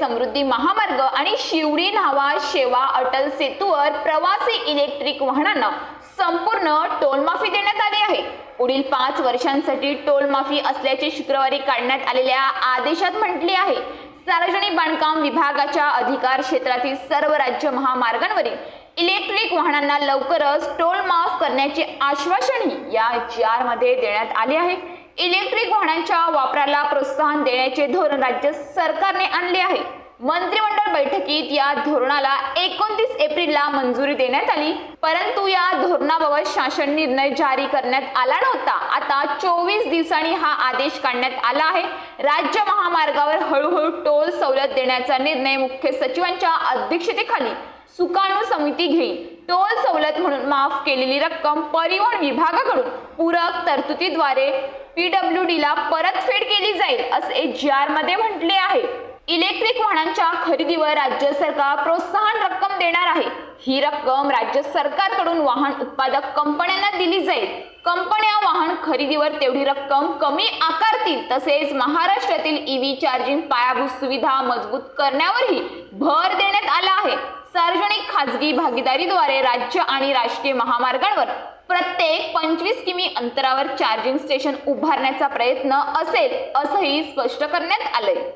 समृद्धी महामार्ग आणि शिवडी न्हावा शेवा अटल सेतूवर प्रवासी इलेक्ट्रिक वाहनांना संपूर्ण टोलमाफी देण्यात आली आहे. पुढील पाच वर्षांसाठी टोलमाफी असल्याचे शुक्रवारी काढण्यात आलेल्या आदेशात म्हटले आहे. सार्वजनिक बांधकाम विभागाच्या अधिकार क्षेत्रातील सर्व राज्य महामार्गांवरील इलेक्ट्रिक वाहनांना लवकरच टोल माफ करण्याचे आश्वासनही या जी मध्ये देण्यात आले आहे. इलेक्ट्रिक वाहनांच्या वापराला प्रोत्साहन देण्याचे धोरण राज्य सरकारने आणले आहे. मंत्रिमंडळ बैठकीत या धोरणाला एकोणतीस एप्रिलला मंजुरी देण्यात आली. परंतु या धोरणाबाबत शासन निर्णय जारी करण्यात आला नव्हता. आता चोवीस दिवसांनी हा आदेश काढण्यात आला आहे. राज्य महामार्गावर हळूहळू टोल सवलत देण्याचा निर्णय मुख्य सचिवांच्या अध्यक्षतेखाली सुकाणू समिती घेईल. टोल सवलत म्हणून माफ केलेली रक्कम परिवहन विभागाकडून पूरक तरतुदीद्वारे पीडब्ल्यूडीला परतफेड केली जाईल असे जारमध्ये म्हटले आहे. इलेक्ट्रिक वाहनांच्या खरेदीवर राज्य सरकार प्रोत्साहन रक्कम देणार आहे. ही रक्कम राज्य सरकारकडून वाहन उत्पादक कंपन्यांना दिली जाईल. कंपन्या वाहन खरेदीवर तेवढी रक्कम कमी आकारतील तसेच महाराष्ट्रातील ईव्ही चार्जिंग पायाभूत सुविधा मजबूत करण्यावरही भर देण्यात आला आहे. सार्वजनिक खाजगी भागीदारीद्वारे राज्य आणि राष्ट्रीय महामार्गांवर प्रत्येक पंचवीस किमी अंतरावर चार्जिंग स्टेशन उभारण्याचा प्रयत्न असेल असंही स्पष्ट करण्यात आलंय.